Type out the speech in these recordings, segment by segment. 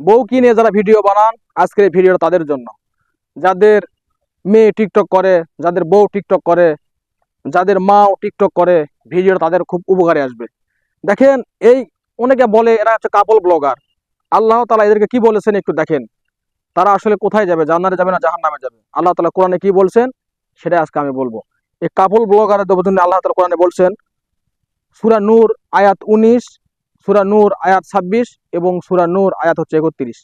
বউ কিনে যারা ভিডিও বানান, আজকের এই ভিডিওটা তাদের জন্য। যাদের মেয়ে টিকটক করে, যাদের বউ টিকটক করে, যাদের মাও টিকটক করে, ভিডিওটা তাদের খুব উপকারে আসবে। দেখেন, এই অনেকে বলে, এরা হচ্ছে কাপল ব্লগার। আল্লাহ তালা এদেরকে কি বলেছেন একটু দেখেন। তারা আসলে কোথায় যাবে? জান্নারে যাবে না জাহান নামে যাবে? আল্লাহ তালা কোরআনে কি বলছেন? সেটা আজকে আমি বলব। এই কাপল ব্লগারের দেবজন্য আল্লাহ তালা কোরআনে বলছেন, সুরা নূর আয়াত উনিশ সুরা নূর আয়াত ছাব্বিশ এবং সুরা নূর আয়াত হচ্ছে একত্রিশ।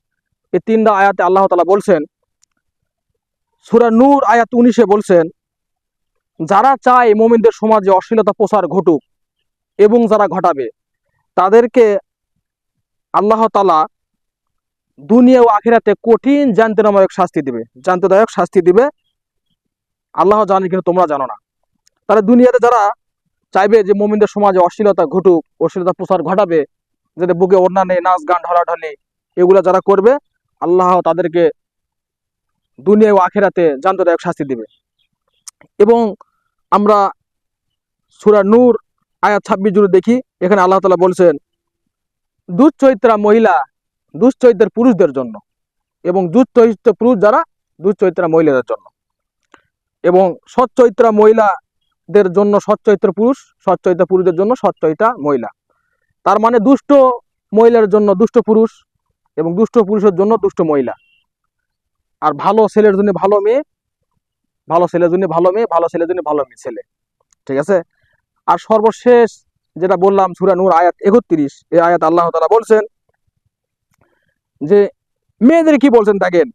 এই তিনটা আয়াতে আল্লাহ তালা বলছেন, সুরা নূর আয়াত উনিশে বলছেন, যারা চায় মোমিনদের সমাজে অশ্লীলতা প্রসার ঘটুক এবং যারা ঘটাবে, তাদেরকে আল্লাহ তালা দুনিয়া ও আখিরাতে কঠিন জান্তিনাময়ক শাস্তি দিবে। জান্তিদায়ক শাস্তি দিবে। আল্লাহ জানে কিন্তু তোমরা জানো না। তাহলে দুনিয়াতে যারা চাইবে যে মোমিনদের সমাজে অশ্লীলতা ঘটুক, অশ্লীলতা প্রসার ঘটাবে যাদের বুকে নেই, নাচ গান ঢলাঢলি, এগুলো যারা করবে, আল্লাহ তাদেরকে দুনিয়া ও আখেরাতে জান্তদায়ক শাস্তি দিবে। এবং আমরা সুরা নূর, আয়াত ছাব্বিশ জুড়ে দেখি, এখানে আল্লাহ তালা বলছেন, দুশ্চরিত্রা মহিলা দুশ্চরিত্রের পুরুষদের জন্য এবং দুশ্চরিত্র পুরুষ যারা দুশ্চরিত্রা মহিলাদের জন্য। এবং সচ্চরিত্রা মহিলাদের জন্য সচ্চরিত্র পুরুষ সচ্চরিত্রা পুরুষদের জন্য সচ্চরিত্রা মহিলা। তার মানে দুষ্ট মহিলার জন্য দুষ্ট পুরুষ এবং দুষ্ট পুরুষের জন্য দুষ্ট মহিলা। আর ভালো ছেলের জন্য ভালো মেয়ে, ভালো ছেলের জন্য ভালো মেয়ে, ভালো ছেলের জন্য ভালো মেয়ে ছেলে। ঠিক আছে? আর সর্বশেষ যেটা বললাম সুরা নূর আয়াত একত্রিশ, এই আয়াত আল্লাহ তালা বলছেন যে, মেয়েদের কি বলছেন দেখেন?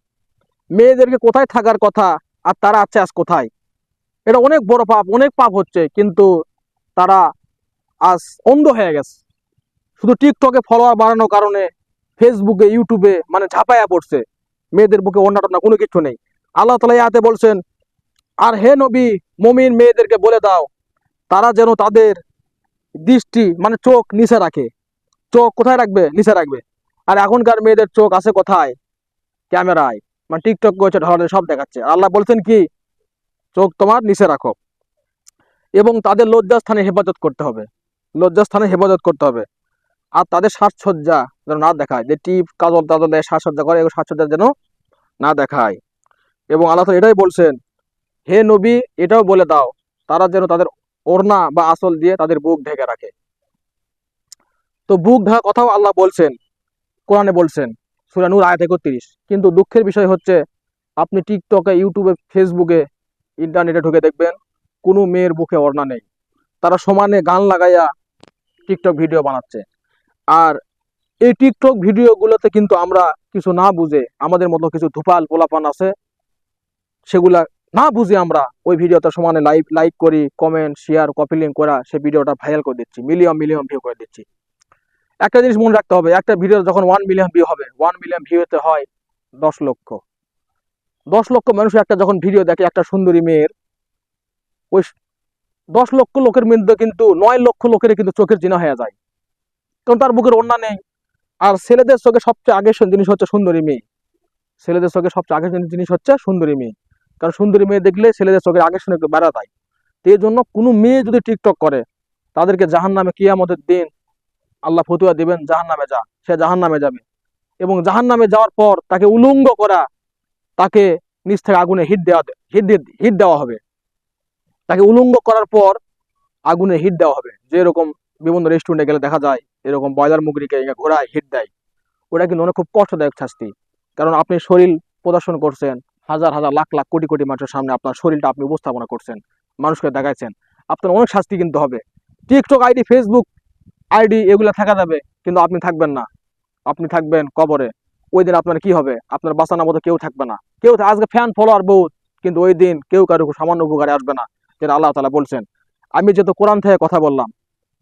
মেয়েদেরকে কোথায় থাকার কথা আর তারা আছে আজ কোথায়? এটা অনেক বড় পাপ, অনেক পাপ হচ্ছে, কিন্তু তারা আজ অন্ধ হয়ে গেছে। শুধু টিকটকে ফলোয়ার বাড়ানোর কারণে ফেসবুকে ইউটিউবে মানে ঝাঁপায়া পড়ছে। মেয়েদের বুকে অন্য কোনো কিছু নেই। আল্লাহ তালা ইয়াতে বলছেন, আর হে নবী, মমিন মেয়েদেরকে বলে দাও, তারা যেন তাদের দৃষ্টি মানে চোখ নিচে রাখে। চোখ কোথায় রাখবে? নিচে রাখবে। আর এখনকার মেয়েদের চোখ আছে কোথায়? ক্যামেরায়। মানে টিকটক করছে ঢলাতে সব দেখাচ্ছে। আল্লাহ বলছেন কি চোখ তোমার নিচে রাখো। এবং তাদের লজ্জাস্থানে হেফাজত করতে হবে। লজ্জাস্থানে হেফাজত করতে হবে। আর তাদের সাজসজ্জা যেন না দেখায়। যে টিপ, কাজল টাজল দেয় সাজসজ্জা করে, এগুলো সাজসজ্জা যেন না দেখায়। এবং আল্লাহ এটাই বলছেন, হে নবী, এটাও বলে দাও, তারা যেন তাদের ওড়না বা আসল দিয়ে তাদের বুক ঢেকে রাখে। তো বুক ঢাকা কথাও আল্লাহ বলছেন, কোরআনে বলছেন, সূরা নূর, আয়াত একত্রিশ। কিন্তু দুঃখের বিষয় হচ্ছে, আপনি টিকটকে, ইউটিউবে, ফেসবুকে ইন্টারনেটে ঢুকে দেখবেন কোনো মেয়ের বুকে ওড়না নেই। তারা সমানে গান লাগাইয়া টিকটক ভিডিও বানাচ্ছে। আর এই টিকটক ভিডিওগুলোতে কিন্তু আমরা কিছু না বুঝে, আমাদের মতো কিছু ধুপাল পোলাপান আছে, সেগুলা না বুঝে আমরা ওই ভিডিওটা সমানে লাইক লাইক করি কমেন্ট শেয়ার কপি লিঙ্ক করা সেই ভিডিওটা ভাইরাল করে দিচ্ছি মিলিয়ন মিলিয়ন ভিউ করে দিচ্ছি। একটা জিনিস মনে রাখতে হবে, একটা ভিডিও যখন ওয়ান মিলিয়ন ভিউ হবে ওয়ান মিলিয়ন ভিউতে হয় দশ লক্ষ। দশ লক্ষ মানুষ একটা যখন ভিডিও দেখে, একটা সুন্দরী মেয়ের, ওই দশ লক্ষ লোকের মধ্যে কিন্তু নয় লক্ষ লোকের কিন্তু চোখের জিনা হয়ে যায়। কারণ তার বুকের অন্যা নেই। আর ছেলেদের চোখে সবচেয়ে আগের জিনিস হচ্ছে সুন্দরী মেয়ে। ছেলেদের চোখে সবচেয়ে আগের জিনিস হচ্ছে সুন্দরী মেয়ে। কারণ সুন্দরী মেয়ে দেখলে ছেলেদের চোখের আগের শুনে একটু বেড়া যায় তো এই জন্য কোনো মেয়ে যদি টিকটক করে, তাদেরকে জাহান নামে কিয়ামতের দিন আল্লাহ ফতুয়া দিবেন জাহান নামে যা, সে জাহান নামে যাবে। এবং জাহান নামে যাওয়ার পর তাকে উলঙ্গ করা তাকে নিচ থেকে আগুনে হিট দেওয়া হিট হিট দেওয়া হবে। তাকে উলঙ্গ করার পর আগুনে হিট দেওয়া হবে। যে এরকম বিভিন্ন রেস্টুরেন্টে গেলে দেখা যায়, এরকম বয়লার মুগরিকে ঘোড়ায় হিট দেয়। ওটা কিন্তু অনেক খুব কষ্টদায়ক শাস্তি। কারণ আপনি শরীর প্রদর্শন করছেন, হাজার হাজার লাখ লাখ কোটি কোটি মানুষের সামনে আপনার শরীরটা আপনি উপস্থাপনা করছেন, মানুষকে দেখাইছেন। আপনার অনেক শাস্তি কিন্তু হবে। টিকটক আইডি ফেসবুক আইডি এগুলো থাকা যাবে, কিন্তু আপনি থাকবেন না। আপনি থাকবেন কবরে। ওই দিন আপনার কি হবে? আপনার বাঁচানোর মতো কেউ থাকবে না। কেউ আজকে ফ্যান ফলোয়ার বহুত, কিন্তু ওই দিন কেউ কারও সামান্য উপকারে আসবে না, যেটা আল্লাহ তালা বলছেন। আমি যেহেতু কোরআন থেকে কথা বললাম,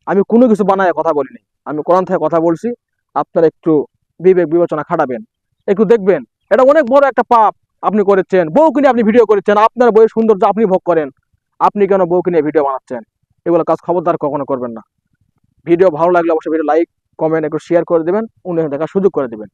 আমি কোনো কিছু বানায় কথা বলিনি। আমি কোরআন থেকে কথা বলছি, আপনারা একটু বিবেক বিবেচনা খাটাবেন। একটু দেখবেন, এটা অনেক বড় একটা পাপ আপনি করেছেন। বউ কিনে আপনি ভিডিও করেছেন, আপনার বইয়ের সৌন্দর্য আপনি ভোগ করেন। আপনি কেন বউ কিনে ভিডিও বানাচ্ছেন? এগুলো কাজ খবরদার কখনো করবেন না। ভিডিও ভালো লাগলে অবশ্যই ভিডিও লাইক, কমেন্ট, একটু শেয়ার করে দেবেন। অন্য দেখার সুযোগ করে দেবেন।